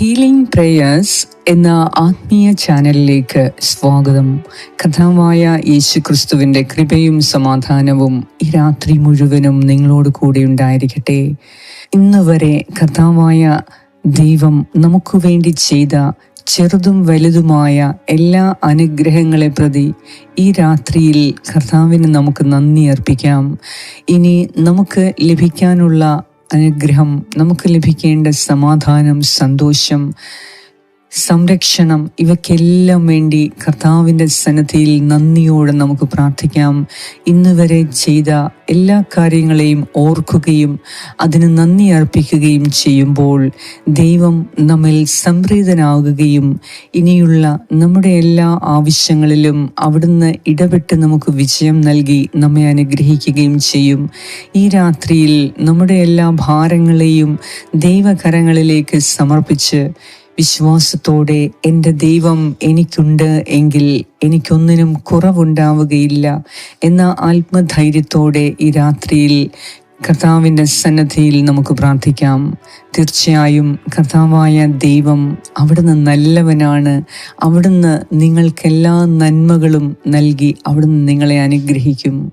Healing prayers എന്ന ആത്മീയ ചാനലിലേക്ക് സ്വാഗതം. കഥാവായ യേശു ക്രിസ്തുവിന്റെ കൃപയും സമാധാനവും ഈ രാത്രി മുഴുവനും നിങ്ങളോട് കൂടെ ഉണ്ടായിരിക്കട്ടെ. ഇന്ന് വരെ കഥാവായ ദൈവം നമുക്ക് വേണ്ടി ചെയ്ത ചെറുതും വലുതുമായ എല്ലാ അനുഗ്രഹങ്ങളെ പ്രതി ഈ രാത്രിയിൽ കർത്താവിന് നമുക്ക് നന്ദി അർപ്പിക്കാം. ഇനി നമുക്ക് ലഭിക്കാനുള്ള അനുഗ്രഹം നമുക്ക് ലഭിക്കേണ്ട സമാധാനം സന്തോഷം സംരക്ഷണം ഇവയ്ക്കെല്ലാം വേണ്ടി കർത്താവിന്റെ സന്നദ്ധിയിൽ നന്ദിയോടെ നമുക്ക് പ്രാർത്ഥിക്കാം. ഇന്ന് വരെ ചെയ്ത എല്ലാ കാര്യങ്ങളെയും ഓർക്കുകയും അതിന് നന്ദി അർപ്പിക്കുകയും ചെയ്യുമ്പോൾ ദൈവം നമ്മിൽ സംപ്രീതനാകുകയും ഇനിയുള്ള നമ്മുടെ എല്ലാ ആവശ്യങ്ങളിലും അവിടുന്ന് ഇടപെട്ട് നമുക്ക് വിജയം നൽകി നമ്മെ അനുഗ്രഹിക്കുകയും ചെയ്യും. ഈ രാത്രിയിൽ നമ്മുടെ എല്ലാ ഭാരങ്ങളെയും ദൈവകരങ്ങളിലേക്ക് സമർപ്പിച്ച് വിശ്വാസത്തോടെ എന്റെ ദൈവം എനിക്കുണ്ട് എങ്കിൽ എനിക്കൊന്നിനും കുറവുണ്ടാവുകയില്ല എന്ന ആത്മധൈര്യത്തോടെ ഈ രാത്രിയിൽ കർത്താവിന്റെ സന്നദ്ധിയിൽ നമുക്ക് പ്രാർത്ഥിക്കാം. തീർച്ചയായും കർത്താവായ ദൈവം അവിടുന്ന് നല്ലവനാണ്. അവിടുന്ന് നിങ്ങൾക്കെല്ലാ നന്മകളും നൽകി അവിടുന്ന് നിങ്ങളെ അനുഗ്രഹിക്കും.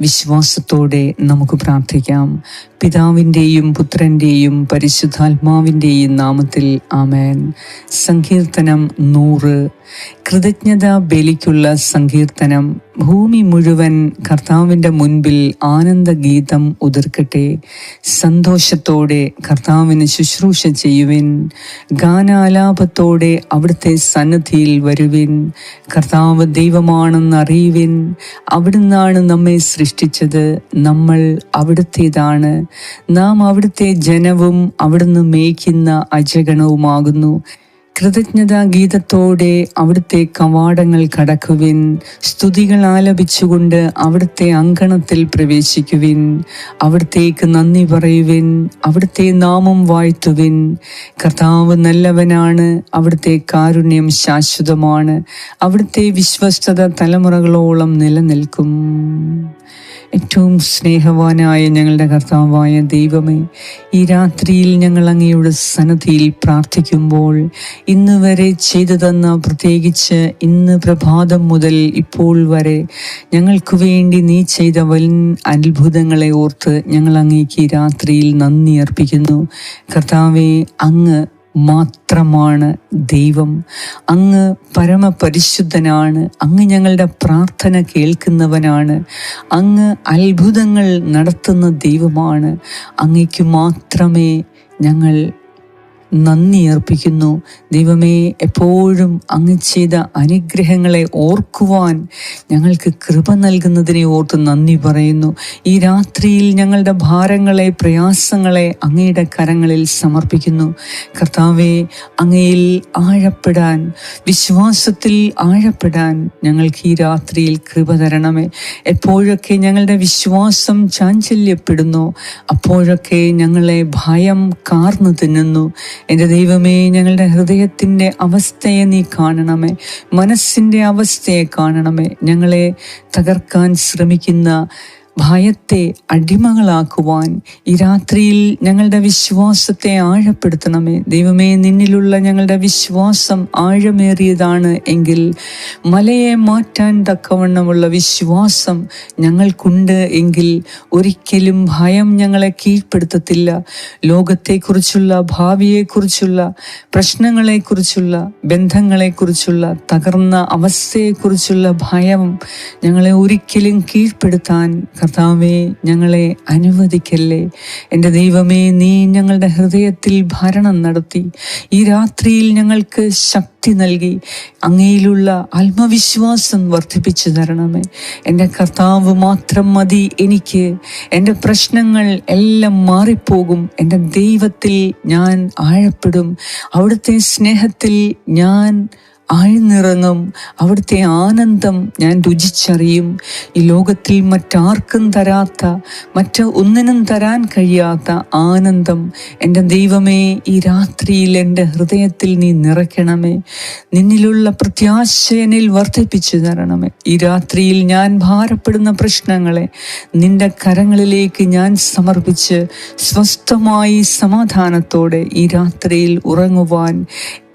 വിശ്വാസത്തോടെ നമുക്ക് പ്രാർത്ഥിക്കാം. പിതാവിന്റെയും പുത്രന്റെയും പരിശുദ്ധാത്മാവിന്റെയും നാമത്തിൽ ആമേൻ. സങ്കീർത്തനം നൂറ്. കൃതജ്ഞത ബലിക്കുള്ള സങ്കീർത്തനം ഭൂമി മുഴുവൻ കർത്താവിന്റെ മുൻപിൽ ആനന്ദഗീതം ഉതിർക്കട്ടെ. സന്തോഷത്തോടെ കർത്താവിന് ശുശ്രൂഷ ചെയ്യുവിൻ. ഗാനാലാപത്തോടെ അവിടുത്തെ സന്നദ്ധിയിൽ വരുവിൻ. കർത്താവ് ദൈവമാണെന്ന് അറിയുവിൻ. അവിടുന്നാണ് നമ്മെ സൃഷ്ടിച്ചത്. നമ്മൾ അവിടുത്തേതാണ്. നാം അവിടുത്തെ ജനവും അവിടുന്ന് മേയ്ക്കുന്ന അജഗണവുമാകുന്നു. കൃതജ്ഞതാ ഗീതത്തോടെ അവിടുത്തെ കവാടങ്ങൾ കടക്കുവിൻ. സ്തുതികൾ ആലപിച്ചുകൊണ്ട് അവിടുത്തെ അങ്കണത്തിൽ പ്രവേശിക്കുവിൻ. അവിടത്തേക്ക് നന്ദി പറയുവിൻ. അവിടുത്തെ നാമം വാഴ്ത്തുവിൻ. കർത്താവ് നല്ലവനാണ്. അവിടുത്തെ കാരുണ്യം ശാശ്വതമാണ്. അവിടുത്തെ വിശ്വസ്തത തലമുറകളോളം നിലനിൽക്കും. ഏറ്റവും സ്നേഹവാനായ ഞങ്ങളുടെ കർത്താവായ ദൈവമേ ഈ രാത്രിയിൽ ഞങ്ങൾ അങ്ങയുടെ സന്നദ്ധിയിൽ പ്രാർത്ഥിക്കുമ്പോൾ ഇന്ന് വരെ ചെയ്തു തന്ന പ്രത്യേകിച്ച് ഇന്ന് പ്രഭാതം മുതൽ ഇപ്പോൾ വരെ ഞങ്ങൾക്ക് വേണ്ടി നീ ചെയ്ത വൻ അത്ഭുതങ്ങളെ ഓർത്ത് ഞങ്ങൾ അങ്ങേക്ക് രാത്രിയിൽ നന്ദി അർപ്പിക്കുന്നു. കർത്താവെ അങ്ങ് മാത്രമാണ് ദൈവം. അങ്ങ് പരമപരിശുദ്ധനാണ്. അങ്ങ് ഞങ്ങളുടെ പ്രാർത്ഥന കേൾക്കുന്നവനാണ്. അങ്ങ് അത്ഭുതങ്ങൾ നടത്തുന്ന ദൈവമാണ്. അങ്ങയ്ക്ക് മാത്രമേ ഞങ്ങൾ നന്ദി അർപ്പിക്കുന്നു. ദൈവമേ എപ്പോഴും അങ്ങ് ചെയ്ത അനുഗ്രഹങ്ങളെ ഓർക്കുവാൻ ഞങ്ങൾക്ക് കൃപ നൽകുന്നതിനെ ഓർത്ത് നന്ദി പറയുന്നു. ഈ രാത്രിയിൽ ഞങ്ങളുടെ ഭാരങ്ങളെ പ്രയാസങ്ങളെ അങ്ങയുടെ കരങ്ങളിൽ സമർപ്പിക്കുന്നു. കർത്താവെ അങ്ങയിൽ ആഴപ്പെടാൻ വിശ്വാസത്തിൽ ആഴപ്പെടാൻ ഞങ്ങൾക്ക് ഈ രാത്രിയിൽ കൃപ തരണമേ. എപ്പോഴൊക്കെ ഞങ്ങളുടെ വിശ്വാസം ചാഞ്ചല്യപ്പെടുന്നു അപ്പോഴൊക്കെ ഞങ്ങളെ ഭയം കാർന്നു തിന്നുന്നു. എന്റെ ദൈവമേ ഞങ്ങളുടെ ഹൃദയത്തിന്റെ അവസ്ഥയെ നീ കാണണമേ. മനസ്സിന്റെ അവസ്ഥയെ കാണണമേ. ഞങ്ങളെ തകർക്കാൻ ശ്രമിക്കുന്ന ഭയത്തെ അടിമകളാക്കുവാൻ ഈ രാത്രിയിൽ ഞങ്ങളുടെ വിശ്വാസത്തെ ആഴപ്പെടുത്തണമേ. ദൈവമേ നിന്നിലുള്ള ഞങ്ങളുടെ വിശ്വാസം ആഴമേറിയതാണ് എങ്കിൽ മലയെ മാറ്റാൻ തക്കവണ്ണമുള്ള വിശ്വാസം ഞങ്ങൾക്കുണ്ട് എങ്കിൽ ഒരിക്കലും ഭയം ഞങ്ങളെ കീഴ്പ്പെടുത്തത്തില്ല. ലോകത്തെക്കുറിച്ചുള്ള ഭാവിയെക്കുറിച്ചുള്ള പ്രശ്നങ്ങളെക്കുറിച്ചുള്ള ബന്ധങ്ങളെക്കുറിച്ചുള്ള തകർന്ന അവസ്ഥയെക്കുറിച്ചുള്ള ഭയം ഞങ്ങളെ ഒരിക്കലും കീഴ്പ്പെടുത്താൻ കർത്താവെ ഞങ്ങളെ അനുവദിക്കല്ലേ? എന്റെ ദൈവമേ നീ ഞങ്ങളുടെ ഹൃദയത്തിൽ ഭരണം നടത്തി. ഈ രാത്രിയിൽ ഞങ്ങൾക്ക് ശക്തി നൽകി. അങ്ങയിലുള്ള ആത്മവിശ്വാസം വർദ്ധിപ്പിച്ചു തരണമേ. എന്റെ കർത്താവ് മാത്രം മതി എനിക്ക്. എന്റെ പ്രശ്നങ്ങൾ എല്ലാം മാറിപ്പോകും. എന്റെ ദൈവത്തിൽ ഞാൻ ആഴപ്പെടും. അവിടുത്തെ സ്നേഹത്തിൽ ഞാൻ ആഴ്ന്നിറങ്ങും അവിടുത്തെ ആനന്ദം ഞാൻ രുചിച്ചറിയും. ഈ ലോകത്തിൽ മറ്റാർക്കും തരാത്ത മറ്റ് ഒന്നിനും തരാൻ കഴിയാത്ത ആനന്ദം എന്റെ ദൈവമേ ഈ രാത്രിയിൽ എന്റെ ഹൃദയത്തിൽ നീ നിറയ്ക്കണമേ. നിന്നിലുള്ള പ്രത്യാശയനിൽ വർദ്ധിപ്പിച്ചു തരണമേ. ഈ രാത്രിയിൽ ഞാൻ ഭാരപ്പെടുന്ന പ്രശ്നങ്ങളെ നിന്റെ കരങ്ങളിലേക്ക് ഞാൻ സമർപ്പിച്ച് സ്വസ്ഥമായി സമാധാനത്തോടെ ഈ രാത്രിയിൽ ഉറങ്ങുവാൻ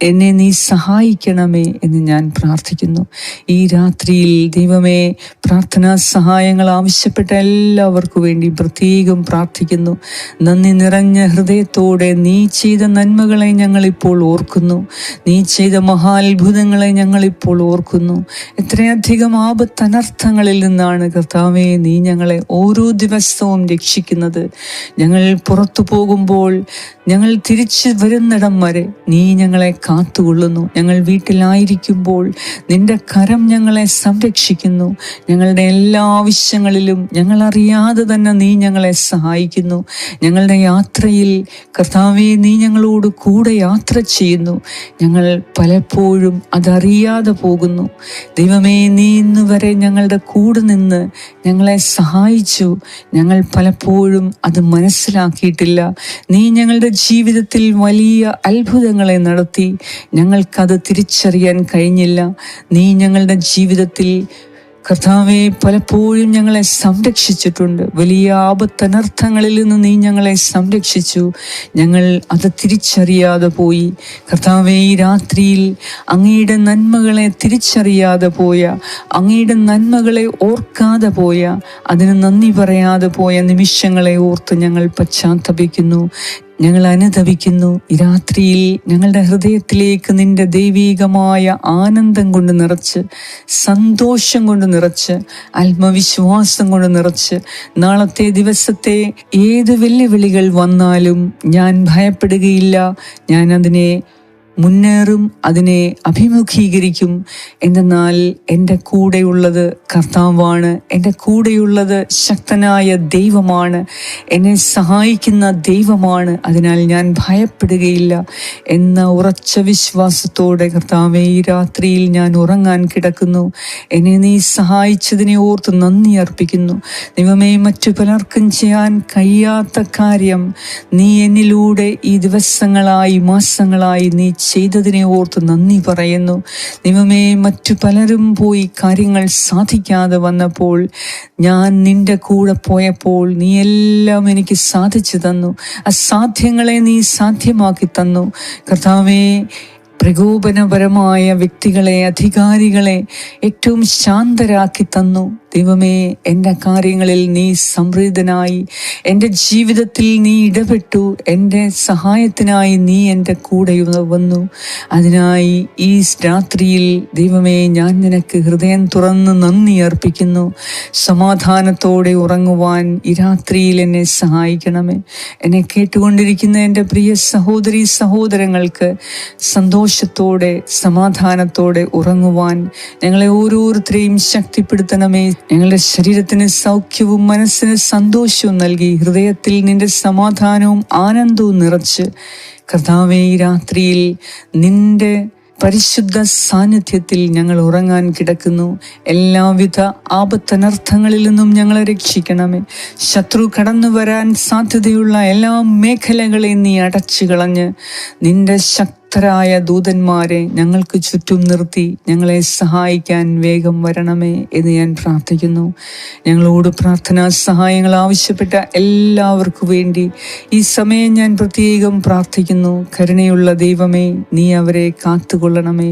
എന്നെ നീ സഹായിക്കണമേ എന്ന് ഞാൻ പ്രാർത്ഥിക്കുന്നു. ഈ രാത്രിയിൽ ദൈവമേ പ്രാർത്ഥനാ സഹായങ്ങൾ ആവശ്യപ്പെട്ട എല്ലാവർക്കും വേണ്ടി പ്രത്യേകം പ്രാർത്ഥിക്കുന്നു. നന്ദി നിറഞ്ഞ ഹൃദയത്തോടെ നീ ചെയ്ത നന്മകളെ ഞങ്ങളിപ്പോൾ ഓർക്കുന്നു. നീ ചെയ്ത മഹാത്ഭുതങ്ങളെ ഞങ്ങളിപ്പോൾ ഓർക്കുന്നു. എത്രയധികം ആപത്തനർത്ഥങ്ങളിൽ നിന്നാണ് കർത്താവേ നീ ഞങ്ങളെ ഓരോ ദിവസവും രക്ഷിക്കുന്നത്. ഞങ്ങൾ പുറത്തു പോകുമ്പോൾ ഞങ്ങൾ തിരിച്ചു വരുന്നിടം വരെ നീ ഞങ്ങളെ കാത്തുകൊള്ളുന്നു. ഞങ്ങൾ വീട്ടിലായിരിക്കുമ്പോൾ നിന്റെ കരം ഞങ്ങളെ സംരക്ഷിക്കുന്നു. ഞങ്ങളുടെ എല്ലാ ആവശ്യങ്ങളിലും ഞങ്ങൾ അറിയാതെ തന്നെ നീ ഞങ്ങളെ സഹായിക്കുന്നു. ഞങ്ങളുടെ യാത്രയിൽ കർത്താവെ നീ ഞങ്ങളോട് കൂടെ യാത്ര ചെയ്യുന്നു. ഞങ്ങൾ പലപ്പോഴും അതറിയാതെ പോകുന്നു. ദൈവമേ നീ ഇന്ന് വരെ ഞങ്ങളുടെ കൂടെ നിന്ന് ഞങ്ങളെ സഹായിച്ചു. ഞങ്ങൾ പലപ്പോഴും അത് മനസ്സിലാക്കിയിട്ടില്ല. നീ ഞങ്ങളുടെ ജീവിതത്തിൽ വലിയ അത്ഭുതങ്ങളെ നടത്തി. ഞങ്ങൾക്കത് തിരിച്ചറിയാൻ കഴിഞ്ഞില്ല. നീ ഞങ്ങളുടെ ജീവിതത്തിൽ കർത്താവെ പലപ്പോഴും ഞങ്ങളെ സംരക്ഷിച്ചിട്ടുണ്ട്. വലിയ ആപത്തനർത്ഥങ്ങളിൽ നിന്ന് നീ ഞങ്ങളെ സംരക്ഷിച്ചു. ഞങ്ങൾ അത് തിരിച്ചറിയാതെ പോയി. കർത്താവെ ഈ രാത്രിയിൽ അങ്ങയുടെ നന്മകളെ തിരിച്ചറിയാതെ പോയ അങ്ങയുടെ നന്മകളെ ഓർക്കാതെ പോയ അതിന് നന്ദി പറയാതെ പോയ നിമിഷങ്ങളെ ഓർത്ത് ഞങ്ങൾ പശ്ചാത്തപിക്കുന്നു. ഞങ്ങൾ അനുദവിക്കുന്നു രാത്രിയിൽ ഞങ്ങളുടെ ഹൃദയത്തിലേക്ക് നിന്റെ ദൈവീകമായ ആനന്ദം കൊണ്ട് നിറച്ച് സന്തോഷം കൊണ്ട് നിറച്ച് ആത്മവിശ്വാസം കൊണ്ട് നിറച്ച് നാളത്തെ ദിവസത്തെ ഏത് വെല്ലുവിളികൾ വന്നാലും ഞാൻ ഭയപ്പെടുകയില്ല. ഞാൻ അതിനെ മുന്നേറും അതിനെ അഭിമുഖീകരിക്കും. എന്തെന്നാൽ എന്റെ കൂടെയുള്ളത് കർത്താവാണ് എന്റെ കൂടെയുള്ളത് ശക്തനായ ദൈവമാണ് എന്നെ സഹായിക്കുന്ന ദൈവമാണ്. അതിനാൽ ഞാൻ ഭയപ്പെടുകയില്ല എന്ന ഉറച്ച വിശ്വാസത്തോടെ കർത്താവെ ഈ രാത്രിയിൽ ഞാൻ ഉറങ്ങാൻ കിടക്കുന്നു. എന്നെ നീ സഹായിച്ചതിനെ ഓർത്ത് നന്ദി അർപ്പിക്കുന്നു. ദൈവമേ മറ്റു പലർക്കും ചെയ്യാൻ കഴിയാത്ത കാര്യം നീ എന്നിലൂടെ ഈ ദിവസങ്ങളായി മാസങ്ങളായി നീ ചെയ്തതിനെ ഓർത്ത് നന്ദി പറയുന്നു. നിമമേ മറ്റു പലരും പോയി കാര്യങ്ങൾ സാധിക്കാതെ വന്നപ്പോൾ ഞാൻ നിന്റെ കൂടെ പോയപ്പോൾ നീ എല്ലാം എനിക്ക് സാധിച്ചു തന്നു. അസാധ്യങ്ങളെ നീ സാധ്യമാക്കി തന്നു. കർത്താവേ പ്രകോപനപരമായ വ്യക്തികളെ അധികാരികളെ ഏറ്റവും ശാന്തരാക്കി തന്നു. ദൈവമേ എന്റെ കാര്യങ്ങളിൽ നീ സംപ്രീതനായി എന്റെ ജീവിതത്തിൽ നീ ഇടപെട്ടു എന്റെ സഹായത്തിനായി നീ എന്റെ കൂടെ വന്നു. അതിനായി ഈ രാത്രിയിൽ ദൈവമേ ഞാൻ നിനക്ക് ഹൃദയം തുറന്ന് നന്ദി അർപ്പിക്കുന്നു. സമാധാനത്തോടെ ഉറങ്ങുവാൻ ഈ രാത്രിയിൽ എന്നെ സഹായിക്കണമേ. എന്നെ കേട്ടുകൊണ്ടിരിക്കുന്ന എന്റെ പ്രിയ സഹോദരി സഹോദരങ്ങൾക്ക് സന്തോഷത്തോടെ സമാധാനത്തോടെ ഉറങ്ങുവാൻ ഞങ്ങളെ ഓരോരുത്തരെയും ശക്തിപ്പെടുത്തണമേ. ഞങ്ങളുടെ ശരീരത്തിന് സൗഖ്യവും മനസ്സിന് സന്തോഷവും നൽകി ഹൃദയത്തിൽ നിന്റെ സമാധാനവും ആനന്ദവും നിറച്ച് കർത്താവെ രാത്രിയിൽ നിന്റെ പരിശുദ്ധ സാന്നിധ്യത്തിൽ ഞങ്ങൾ ഉറങ്ങാൻ കിടക്കുന്നു. എല്ലാവിധ ആപത്തനർത്ഥങ്ങളിൽ നിന്നും ഞങ്ങളെ രക്ഷിക്കണമേ. ശത്രു കടന്നു വരാൻ സാധ്യതയുള്ള എല്ലാ മേഖലകളെയും നീ അടച്ചു കളഞ്ഞ് നിന്റെ ശക്തി ശക്തരായ ദൂതന്മാരെ ഞങ്ങൾക്ക് ചുറ്റും നിർത്തി ഞങ്ങളെ സഹായിക്കാൻ വേഗം വരണമേ എന്ന് ഞാൻ പ്രാർത്ഥിക്കുന്നു. ഞങ്ങളോട് പ്രാർത്ഥനാ സഹായങ്ങൾ ആവശ്യപ്പെട്ട എല്ലാവർക്കും വേണ്ടി ഈ സമയം ഞാൻ പ്രത്യേകം പ്രാർത്ഥിക്കുന്നു. കരുണയുള്ള ദൈവമേ നീ അവരെ കാത്തുകൊള്ളണമേ.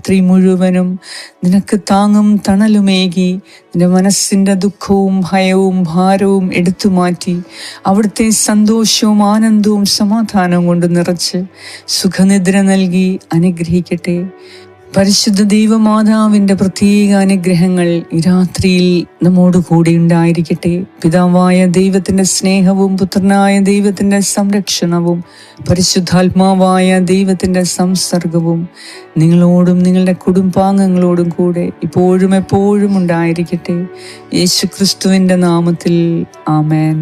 രാത്രി മുഴുവനും നിനക്ക് താങ്ങും തണലുമേകി നിന്റെ മനസ്സിന്റെ ദുഃഖവും ഭയവും ഭാരവും എടുത്തു മാറ്റി അവിടുത്തെ സന്തോഷവും ആനന്ദവും സമാധാനവും കൊണ്ട് നിറച്ച് സുഖനിദ്ര നൽകി അനുഗ്രഹിക്കട്ടെ. പരിശുദ്ധ ദൈവമാതാവിന്റെ പ്രത്യേക അനുഗ്രഹങ്ങൾ ഈ രാത്രിയിൽ നമ്മോട് കൂടി ഉണ്ടായിരിക്കട്ടെ. പിതാവായ ദൈവത്തിന്റെ സ്നേഹവും പുത്രനായ ദൈവത്തിന്റെ സംരക്ഷണവും പരിശുദ്ധാത്മാവായ ദൈവത്തിന്റെ സംസർഗവും നിങ്ങളോടും നിങ്ങളുടെ കുടുംബാംഗങ്ങളോടും കൂടെ ഇപ്പോഴും എപ്പോഴും ഉണ്ടായിരിക്കട്ടെ. യേശു നാമത്തിൽ ആമേൻ.